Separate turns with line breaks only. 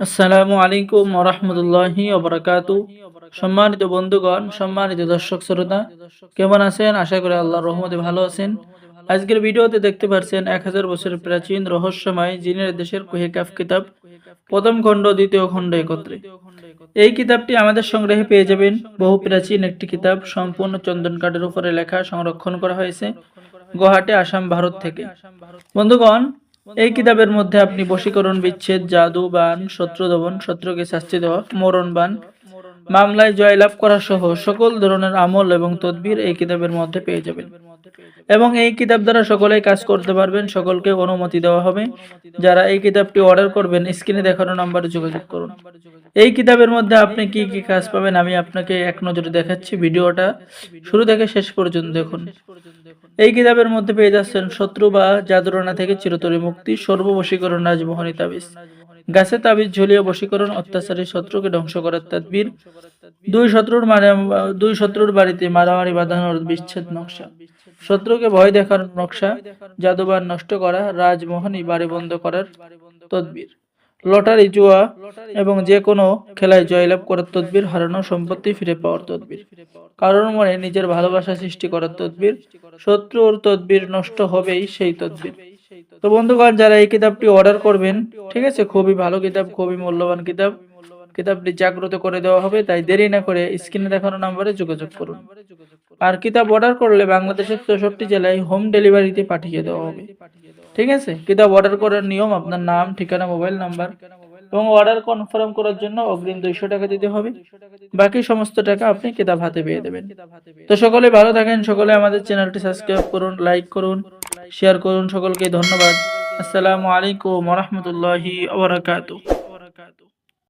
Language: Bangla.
আসসালামু আলাইকুম ওরহমতুল্লাহি ওবরাকাতু সম্মানিত বন্ধুগণ, সম্মানিত দর্শক শ্রোতা, কেমন আছেন? আশা করি আল্লাহর রহমতে ভালো আছেন। আজকের ভিডিওতে দেখতে পাচ্ছেন এক হাজার বছরের প্রাচীন রহস্যময় জিনের দেশের কুহেকাফ কিতাব, প্রথম খণ্ড, দ্বিতীয় খণ্ড একত্রে। এই কিতাবটি আমাদের সংগ্রহে পেয়ে যাবেন। বহু প্রাচীন একটি কিতাব, সম্পূর্ণ চন্দন কাঠের উপরে লেখা সংরক্ষণ করা হয়েছে গুয়াহাটি আসাম, ভারত থেকে। বন্ধুগণ এই কিতাবের মধ্যে আপনি বশীকরণ, বিচ্ছেদ, জাদু, বান, শত্রু দমন, শত্রুকে শাস্তি দেওয়া, মরণ বান, মামলায় জয়লাভ করা সহ সকল ধরনের আমল এবং তদবির এই কিতাবের মধ্যে পেয়ে যাবেন। এবং এই কিতাব দ্বারা সকলেই কাজ করতে পারবেন, সকলকে অনুমতি দেওয়া হবে। যারা এই কিতাবটি অর্ডার করবেন স্ক্রিনে দেখানো নাম্বারে যোগাযোগ করুন। এই কিতাবের মধ্যে আপনি কি কি কাজ পাবেন? আমি আপনাকে এক নজরে দেখাচ্ছি ভিডিওটা। শুরু থেকে শেষ পর্যন্ত দেখুন। এই কিতাবের মধ্যে পেয়ে যাচ্ছেন শত্রু বা জাদুরনা থেকে চিরতরে মুক্তি, সর্ববশীকরণ, রাজমোহনী তাবিজ। গাছে তাবিজ ঝুলিয়ে বশীকরণ, অত্যাচারী শত্রুকে ধ্বংস করার তাদবীর। দুই শত্রুর মানে দুই শত্রুর বাড়িতে মারামারি বাঁধানোর বিচ্ছেদ নকশা। শত্রুকে ভয় দেখার নকশা জাদুবান নষ্ট করা, রাজমোহনী বাড়ি বন্ধ করার তদবির। লটারি জুয়া এবং যে কোনো খেলায় জয়লাভ করার তদবির হারানো সম্পত্তি ফিরে পাওয়ার তদবির। কারোর মনে নিজের ভালোবাসা সৃষ্টি করার তদবির শত্রুর তদবির নষ্ট হবেই সেই তদবির। তো বন্ধুগণ যারা এই কিতাবটি অর্ডার করবেন ঠিক আছে খুবই ভালো কিতাব খুবই মূল্যবান কিতাব। কিতাবটি জাগ্রত করে দেওয়া হবে তাই দেরি না করে স্ক্রিনে দেখানো নম্বরে যোগাযোগ করুন। আর কিতাব অর্ডার করলে বাংলাদেশের চৌষট্টি জেলায় হোম ডেলিভারিতে পাঠিয়ে দেওয়া হবে। ঠিক আছে? কিতাব অর্ডার করার নিয়ম, আপনার নাম, ঠিকানা মোবাইল নাম্বার এবং অর্ডার কনফার্ম করার জন্য অগ্রিম দুইশো টাকা দিতে হবে। বাকি সমস্ত টাকা আপনি কিতাব হাতে পেয়ে দেবেন। তো সকলে ভালো থাকেন, সকলে আমাদের চ্যানেলটি সাবস্ক্রাইব করুন লাইক করুন শেয়ার করুন, সকলকে ধন্যবাদ। আসসালামু আলাইকুম রহমতুল্লাহি আবরাকাতু